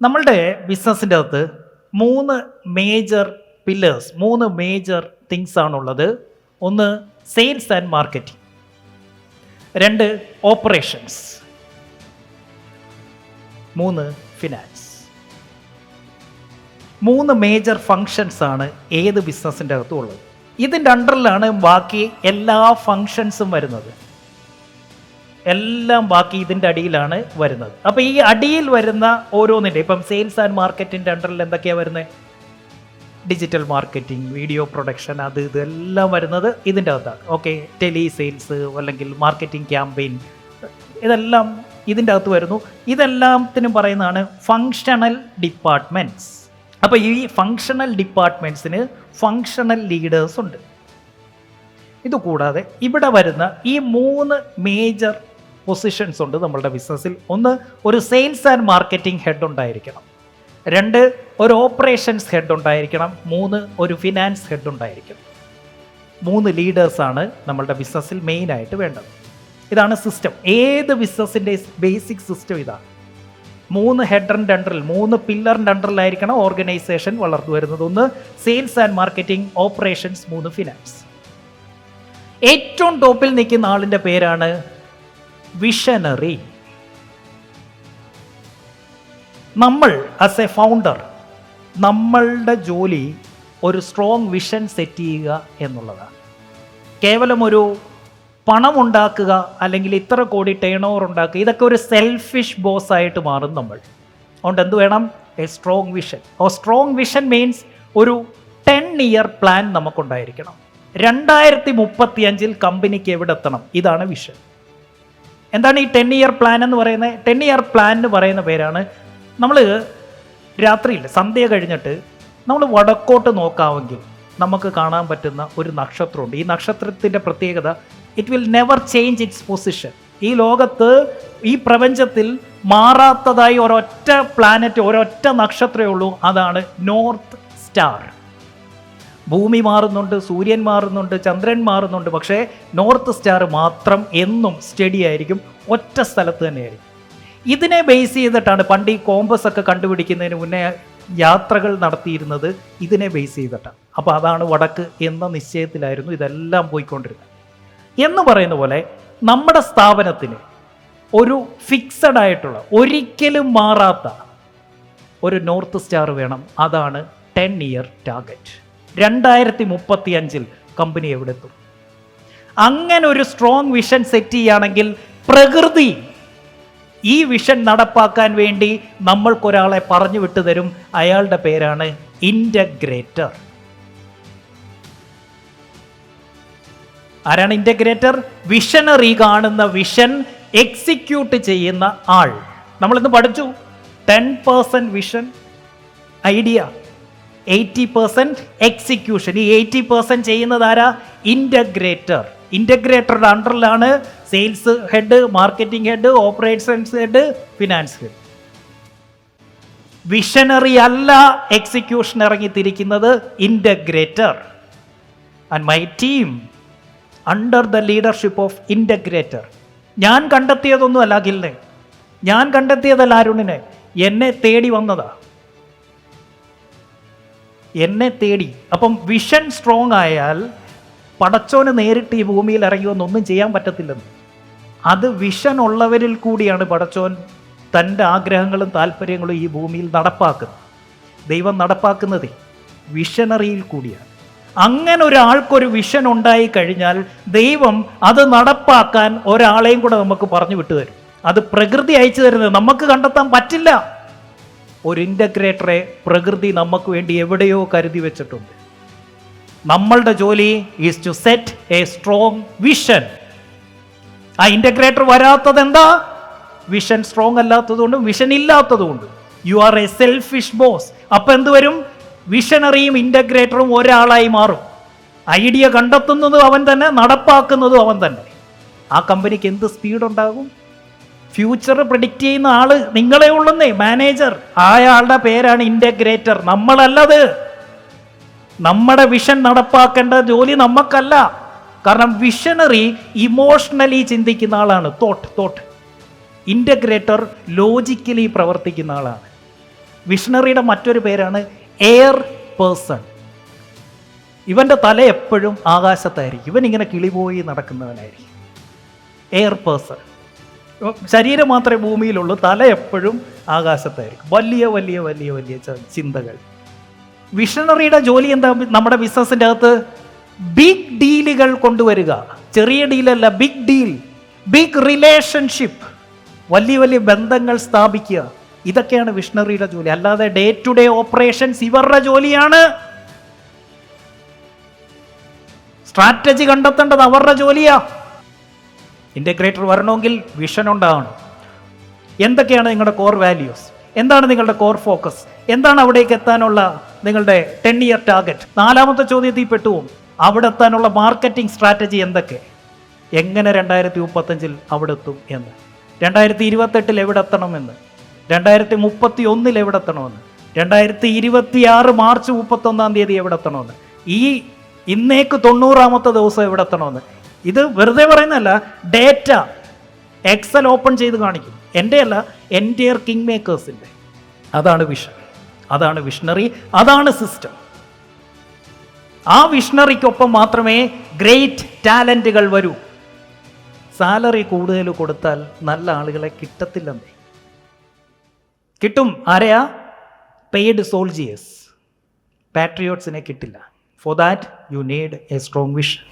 നമ്മളുടെ ബിസിനസ്സിന്റെ അകത്ത് മൂന്ന് മേജർ പില്ലേഴ്സ് മൂന്ന് മേജർ തിങ്സ് ആണുള്ളത്. ഒന്ന് സെയിൽസ് ആൻഡ് മാർക്കറ്റിംഗ് രണ്ട് ഓപ്പറേഷൻസ് മൂന്ന് ഫിനാൻസ് മൂന്ന് മേജർ ഫങ്ഷൻസ് ആണ് ഏത് ബിസിനസ്സിന്റെ അകത്തും ഉള്ളത് ഇതിന്റെ അണ്ടറിലാണ് ബാക്കി എല്ലാ ഫങ്ഷൻസും വരുന്നത്. എല്ലാം ബാക്കി ഇതിന്റെ അടിയിലാണ് വരുന്നത്. അപ്പോൾ ഈ അടിയിൽ വരുന്ന ഓരോന്നിന്റെ ഇപ്പം സെയിൽസ് ആൻഡ് മാർക്കറ്റിന്റെ അണ്ടറിൽ എന്തൊക്കെയാണ് വരുന്നത് ഡിജിറ്റൽ മാർക്കറ്റിംഗ് വീഡിയോ പ്രൊഡക്ഷൻ അത് ഇതെല്ലാം വരുന്നത് ഇതിന്റെ അകത്താണ്. ഓക്കെ ടെലി സെയിൽസ് അല്ലെങ്കിൽ മാർക്കറ്റിംഗ് ക്യാമ്പയിൻ ഇതെല്ലാം ഇതിന്റെ അകത്ത് വരുന്നു. ഇതെല്ലാത്തിനും പറയുന്നതാണ് ഫങ്ഷണൽ ഡിപ്പാർട്ട്മെന്റ്സ് അപ്പോൾ ഈ ഫങ്ഷണൽ ഡിപ്പാർട്ട്മെന്റ്സിന് ഫങ്ഷണൽ ലീഡേഴ്സ് ഉണ്ട്. ഇതുകൂടാതെ ഇവിടെ വരുന്ന ഈ മൂന്ന് മേജർ പൊസിഷൻസ് ഉണ്ട് നമ്മളുടെ ബിസിനസ്സിൽ ഒന്ന് ഒരു സെയിൽസ് ആൻഡ് മാർക്കറ്റിംഗ് ഹെഡ് ഉണ്ടായിരിക്കണം. രണ്ട് ഒരു ഓപ്പറേഷൻസ് ഹെഡ് ഉണ്ടായിരിക്കണം. മൂന്ന് ഒരു ഫിനാൻസ് ഹെഡ് ഉണ്ടായിരിക്കണം. മൂന്ന് ലീഡേഴ്സാണ് നമ്മളുടെ ബിസിനസ്സിൽ മെയിനായിട്ട് വേണ്ടത്. ഇതാണ് സിസ്റ്റം ഏത് ബിസിനസ്സിന്റെ ബേസിക് സിസ്റ്റം ഇതാണ് മൂന്ന് ഹെഡറിന്റെ അണ്ടറിൽ മൂന്ന് പില്ലറിന്റെ അണ്ടറിലായിരിക്കണം ഓർഗനൈസേഷൻ വളർന്നു വരുന്നത്. ഒന്ന് സെയിൽസ് ആൻഡ് മാർക്കറ്റിംഗ് ഓപ്പറേഷൻസ് മൂന്ന് ഫിനാൻസ് ഏറ്റവും ടോപ്പിൽ നിൽക്കുന്ന ആളിന്റെ പേരാണ് വിഷനറി നമ്മൾ ആസ് എ ഫൗണ്ടർ നമ്മളുടെ ജോലി ഒരു സ്ട്രോങ് വിഷൻ സെറ്റ് ചെയ്യുക എന്നുള്ളതാണ്. കേവലം ഒരു പണമുണ്ടാക്കുക അല്ലെങ്കിൽ ഇത്ര കോടി ടേൺ ഓവർ ഉണ്ടാക്കുക ഇതൊക്കെ ഒരു സെൽഫിഷ് ബോസ് ആയിട്ട് മാറും നമ്മൾ. അതുകൊണ്ട് എന്ത് വേണം? A strong vision oh strong vision means ഒരു ടെൻ ഇയർ പ്ലാൻ നമുക്കുണ്ടായിരിക്കണം. രണ്ടായിരത്തി മുപ്പത്തി അഞ്ചിൽ കമ്പനിക്ക് എവിടെ എത്തണം? ഇതാണ് വിഷൻ എന്താണ് ഈ ടെൻ ഇയർ പ്ലാൻ എന്ന് പറയുന്നത്? ടെൻ ഇയർ പ്ലാൻ എന്ന് പറയുന്ന പേരാണ്. നമ്മൾ രാത്രിയിൽ സന്ധ്യ കഴിഞ്ഞിട്ട് നമ്മൾ വടക്കോട്ട് നോക്കാമെങ്കിൽ നമുക്ക് കാണാൻ പറ്റുന്ന ഒരു നക്ഷത്രമുണ്ട്. ഈ നക്ഷത്രത്തിന്റെ പ്രത്യേകത it will never change its position ഈ ലോകത്ത് ഈ പ്രപഞ്ചത്തിൽ മാറാത്തതായി ഒരൊറ്റ പ്ലാനറ്റ് ഒരൊറ്റ നക്ഷത്രമേ ഉള്ളൂ. അതാണ് നോർത്ത് സ്റ്റാർ ഭൂമി മാറുന്നുണ്ട് സൂര്യൻ മാറുന്നുണ്ട് ചന്ദ്രൻ മാറുന്നുണ്ട്. പക്ഷേ നോർത്ത് സ്റ്റാർ മാത്രം എന്നും സ്റ്റഡി ആയിരിക്കും ഒറ്റ സ്ഥലത്ത് തന്നെയായിരിക്കും. ഇതിനെ ബേസ് ചെയ്തിട്ടാണ് പണ്ട് ഈ കോമ്പസ് ഒക്കെ കണ്ടുപിടിക്കുന്നതിന് മുന്നേ യാത്രകൾ നടത്തിയിരുന്നത് ഇതിനെ ബേസ് ചെയ്തിട്ടാണ് അപ്പോൾ അതാണ് വടക്ക് എന്ന നിശ്ചയത്തിലായിരുന്നു ഇതെല്ലാം പോയിക്കൊണ്ടിരുന്നത്. എന്ന് പറയുന്ന പോലെ നമ്മുടെ സ്ഥാപനത്തിന് ഒരു ഫിക്സഡ് ആയിട്ടുള്ള ഒരിക്കലും മാറാത്ത ഒരു നോർത്ത് സ്റ്റാർ വേണം. അതാണ് ടെൻ ഇയർ ടാർഗറ്റ്. രണ്ടായിരത്തി മുപ്പത്തി അഞ്ചിൽ കമ്പനി എവിടെ എത്തും അങ്ങനെ ഒരു സ്ട്രോങ് വിഷൻ സെറ്റ് ചെയ്യുകയാണെങ്കിൽ പ്രകൃതി ഈ വിഷൻ നടപ്പാക്കാൻ വേണ്ടി നമ്മൾക്കൊരാളെ പറഞ്ഞു വിട്ടു തരും. അയാളുടെ പേരാണ് ഇന്റഗ്രേറ്റർ ആരാണ് ഇന്റഗ്രേറ്റർ വിഷനറി കാണുന്ന വിഷൻ എക്സിക്യൂട്ട് ചെയ്യുന്ന ആൾ. നമ്മളിന്ന് പഠിച്ചു. Ten percent vision idea eighty percent execution ഈ എയ്റ്റി പെർസെന്റ് ചെയ്യുന്നത് ആരാ? ഇന്റഗ്രേറ്റർ ഇന്റഗ്രേറ്ററുടെ അണ്ടറിലാണ് sales head marketing head operations head finance head visionary അല്ല എക്സിക്യൂഷൻ ഇറങ്ങി തിരിക്കുന്നത് integrator and my team under the leadership of integrator ഞാൻ കണ്ടെത്തിയതൊന്നും അല്ല അഖിലിനെ ഞാൻ കണ്ടെത്തിയതല്ല അരുണിനെ. എന്നെ തേടി വന്നതാ. എന്നെ തേടി. അപ്പം വിഷൻ സ്ട്രോങ് ആയാൽ പടച്ചോന് നേരിട്ട് ഈ ഭൂമിയിൽ ഇറങ്ങി വന്നൊന്നും ചെയ്യാൻ പറ്റത്തില്ലെന്ന്. അത് വിഷൻ ഉള്ളവരിൽ കൂടിയാണ് പടച്ചോൻ തന്റെ ആഗ്രഹങ്ങളും താല്പര്യങ്ങളും ഈ ഭൂമിയിൽ നടപ്പാക്കുന്നത്. ദൈവം നടപ്പാക്കുന്നതേ വിഷനറിയിൽ കൂടിയാണ്. അങ്ങനെ ഒരാൾക്കൊരു വിഷൻ ഉണ്ടായി കഴിഞ്ഞാൽ ദൈവം അത് നടപ്പാക്കാൻ ഒരാളെയും കൂടെ നമുക്ക് പറഞ്ഞു വിട്ടു തരും അത് പ്രകൃതി അയച്ചു തരുന്നത് നമുക്ക് കണ്ടെത്താൻ പറ്റില്ല. ഒരു ഇന്റഗ്രേറ്ററെ പ്രകൃതി നമുക്ക് വേണ്ടി എവിടെയോ കരുതി വെച്ചിട്ടുണ്ട്. നമ്മളുടെ ജോലി is to set a strong vision ആ ഇന്റഗ്രേറ്റർ വരാത്തത് എന്താ? വിഷൻ സ്ട്രോങ് അല്ലാത്തതുകൊണ്ടും vision ഇല്ലാത്തതുകൊണ്ടും. You are a selfish boss അപ്പം എന്ത് വരും? വിഷനറിയും ഇന്റഗ്രേറ്ററും ഒരാളായി മാറും. ഐഡിയ കണ്ടെത്തുന്നതും അവൻ തന്നെ നടപ്പാക്കുന്നതും അവൻ തന്നെ. ആ കമ്പനിക്ക് എന്ത് സ്പീഡ് ഉണ്ടാകും? ഫ്യൂച്ചർ പ്രിഡിക്റ്റ് ചെയ്യുന്ന ആൾ നിങ്ങളെ ഉള്ളുന്നേ മാനേജർ ആയാളുടെ പേരാണ് ഇന്റഗ്രേറ്റർ നമ്മളല്ലത്. നമ്മുടെ വിഷൻ നടപ്പാക്കേണ്ട ജോലി നമുക്കല്ല കാരണം വിഷണറി ഇമോഷണലി ചിന്തിക്കുന്ന ആളാണ്. തോട്ട് തോട്ട് ഇന്റഗ്രേറ്റർ ലോജിക്കലി പ്രവർത്തിക്കുന്ന ആളാണ്. വിഷണറിയുടെ മറ്റൊരു പേരാണ് എയർ പേഴ്സൺ ഇവന്റെ തല എപ്പോഴും ആകാശത്തായിരിക്കും. ഇവനിങ്ങനെ കിളിപോയി നടക്കുന്നവനായിരിക്കും. എയർ പേഴ്സൺ ശരീരം മാത്രമേ ഭൂമിയിലുള്ളൂ. തല എപ്പോഴും ആകാശത്തായിരിക്കും. വലിയ വലിയ വലിയ വലിയ ചിന്തകൾ. വിഷണറിയുടെ ജോലി എന്താ? നമ്മുടെ ബിസിനസ്സിന്റെ അകത്ത് ബിഗ് ഡീലുകൾ കൊണ്ടുവരിക. ചെറിയ ഡീലല്ല ബിഗ് ഡീൽ ബിഗ് റിലേഷൻഷിപ്പ് വലിയ വലിയ ബന്ധങ്ങൾ സ്ഥാപിക്കുക. ഇതൊക്കെയാണ് വിഷണറിയുടെ ജോലി. അല്ലാതെ ഡേ ടു ഡേ ഓപ്പറേഷൻസ് ഇവരുടെ ജോലിയാണ്. സ്ട്രാറ്റജി കണ്ടെത്തേണ്ടത് അവരുടെ ജോലിയാ. ഇന്റഗ്രേറ്റർ വരണമെങ്കിൽ വിഷൻ ഉണ്ടാവണം. എന്തൊക്കെയാണ് നിങ്ങളുടെ കോർ വാല്യൂസ് എന്താണ് നിങ്ങളുടെ കോർ ഫോക്കസ് എന്താണ് അവിടേക്ക് എത്താനുള്ള നിങ്ങളുടെ ടെൻ ഇയർ ടാർഗറ്റ് നാലാമത്തെ ചോദ്യത്തിൽ പെട്ടുവും അവിടെ എത്താനുള്ള മാർക്കറ്റിംഗ് സ്ട്രാറ്റജി എന്തൊക്കെ? എങ്ങനെ രണ്ടായിരത്തി മുപ്പത്തഞ്ചിൽ അവിടെ എത്തും എന്ന്? രണ്ടായിരത്തി ഇരുപത്തെട്ടിൽ എവിടെ എത്തണമെന്ന് രണ്ടായിരത്തി മുപ്പത്തി ഒന്നിൽ എവിടെ എത്തണമെന്ന് രണ്ടായിരത്തി ഇരുപത്തി ആറ് മാർച്ച് മുപ്പത്തൊന്നാം തീയതി എവിടെ എത്തണമെന്ന് ഈ ഇന്നേക്ക് തൊണ്ണൂറാമത്തെ ദിവസം എവിടെ എത്തണമെന്ന് ഇത് വെറുതെ പറയുന്നതല്ല ഡേറ്റ എക്സൽ ഓപ്പൺ ചെയ്ത് കാണിക്കും. എന്റെ അല്ല എന്റെ കിങ് മേക്കേഴ്സിന്റെ അതാണ് വിഷൻ അതാണ് വിഷണറി അതാണ് സിസ്റ്റം ആ വിഷണറിക്കൊപ്പം മാത്രമേ ഗ്രേറ്റ് ടാലന്റുകൾ വരൂ. സാലറി കൂടുതൽ കൊടുത്താൽ നല്ല ആളുകളെ കിട്ടത്തില്ലെന്നേ. കിട്ടും. ആരെയാ? പെയ്ഡ് സോൾജിയേഴ്സ് പാട്രിയോട്ട്സിനെ കിട്ടില്ല. For that you need a strong vision